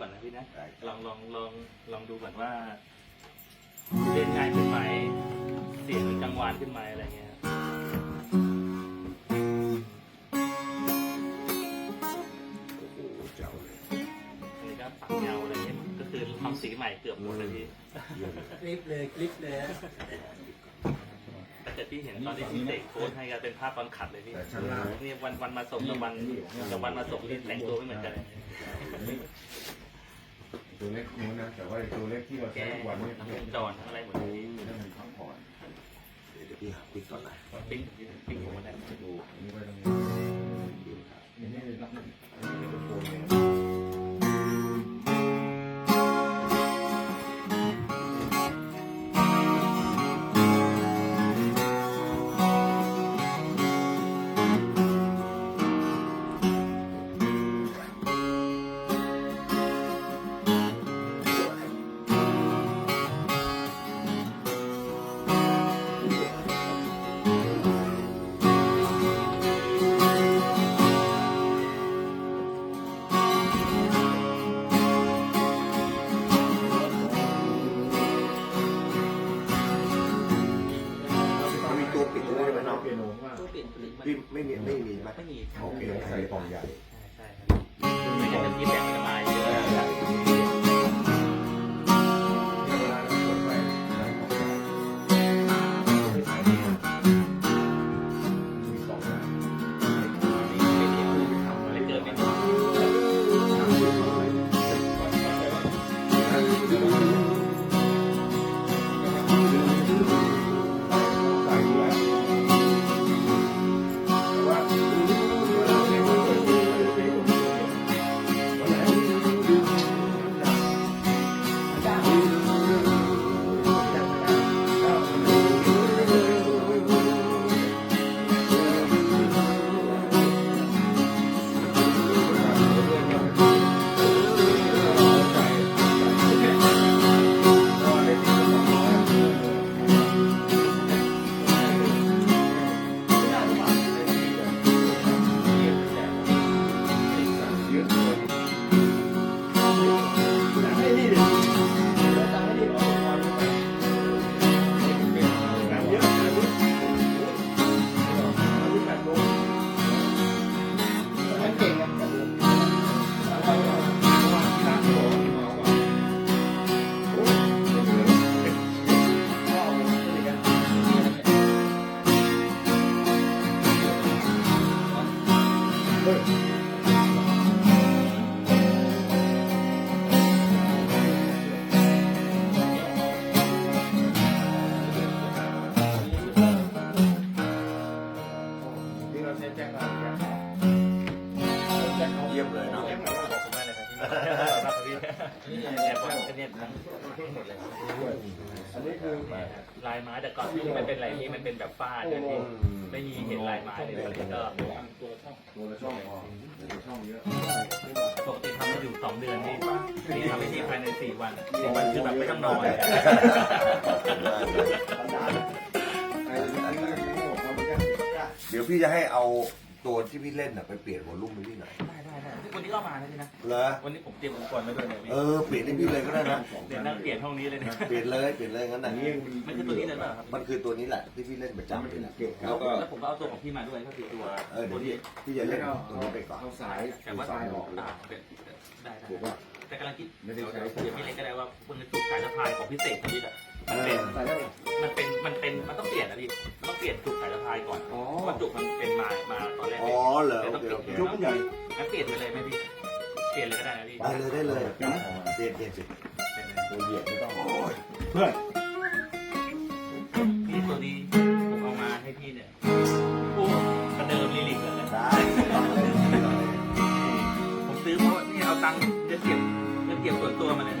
ก่อนนะพี่นะได้ลองลองลองลองดูก่อนว่าเล่นง่ายขึ้นไหมเสียงมันกังวานขึ้นไหมอะไรเงี้ยครับโอ้โหเจ้าเลยอันนี้ก็ปักเงาอะไรเงี้ยก็คือทำสีใหม่เกือบหมดเลยพี่เยี่ยมเลยคลิปเลยคลิปเลยฮะแต่เกิดพี่เห็นตอนที่พี่เสกโค้ดให้ก็เป็นภาพตอนขัดเลยพี่แต่ชั้นล่างนี่วันวันมาส่งกับวันกับวันมาส่งที่แต่งตัวไม่เหมือนกันเลย ตัวเล็กนู้นนะแต่ว่าไอ้ตัวเล็กที่เราแกใช้ทุกวันเนี่ยทั้งวงจรทั้งอะไรหมดเลยพี่นั่นมันพักผ่อนเดี๋ยวพี่หาปิ๊กก่อนนะ ปิ้งปิ้งหัวได้ ดูอันนี้ไว้ตรงนี้อันนี้รับอันนี้ ว่าตัวปิดปิดมันพี่ไม่มีไม่มีไหมไม่มีโอเคใส่กล่องใหญ่ ใช่ครับไม่งั้นจะยิ้มแดง แจ็คเอาเยี่ยมเลยเนาะขอบคุณมากเลยครับพี่ขอบคุณพี่เนี่ยบอลเนี่ยทั้งหมดเลยอันนี้คือลายไม้แต่ก่อนที่มันเป็นอะไรที่มันเป็นแบบฝ้าเดินที่ไม่มีเห็นลายไม้เลยก็ตัวละช่องพอเดี๋ยวช่องเยอะปกติทำมาอยู่สองเดือนนี่นี่ทำให้ที่ภายในสี่วันสี่วันคือแบบไม่ต้องนอนเดี๋ยวพี่จะให้เอาตัวที่พี่เล่นน่ะไปเปลี่ยนวอลลุ่มให้พี่หน่อย วันนี้ก็มานะพี่นะ เหรอวันนี้ผมเตรียมอุปกรณ์ไว้ด้วยเนี่ยพี่เออเปลี่ยนให้พี่เลยก็ได้นะเดี๋ยวนั่งเปลี่ยนห้องนี้เลยนะเปลี่ยนเลยเปลี่ยนเลยงั้นอัน่ะนนี้มันคือตัวนี้เลยเปล่าครับมันคือตัวนี้แหละที่พี่เล่นประจำเลยแหละเก็บครัแล้บวก็แล้วผมก็เอาตัวของพี่มาด้วยก็คือตัวเออเดี๋ยวพี่พี่จะเล่นตัวนี้ไปก่อนเอาสายแต่ว่าสายออกอ่าเป็นได้ได้ถูกป่ะแต่กำลังคิดไม่ได้ใช้เดี๋ยวพี่เล็กก็ได้ว่ามันเป็นจุดสายสะพายของพิเศษของพี่อะ มันเป็นสายได้มันเป็น มันเป็น มันต้องเปลี่ยนนะพี่มันต้องเปลี่ยนจุดสายสะพายก่อนอ๋อเพราะจุดมันเป็นมา มาตอนแรกอ๋อเหรอดี๋ยวโอต้องเคเปลี่ยโอนเคจุกมันใหญ่งั้นเปลี่ยนไปเลยไหมพี่ เปลี่ยนเลยก็ได้นะพี่ได้เลยได้เลยเปลี่ยนเปลี่ยนสิเปลี่ยนเลยตัวเหยียบไม่ต้องโอ้ยเพื่อนพี่ตัวนี้ผมเอามาให้พี่เนี่ยโอ้ประเดิมลิลิกเลยนะได้ผมซื้อเพราะว่านี่เอาตังค์จะเก็บจะเก็บส่วนตัวมาเลย เ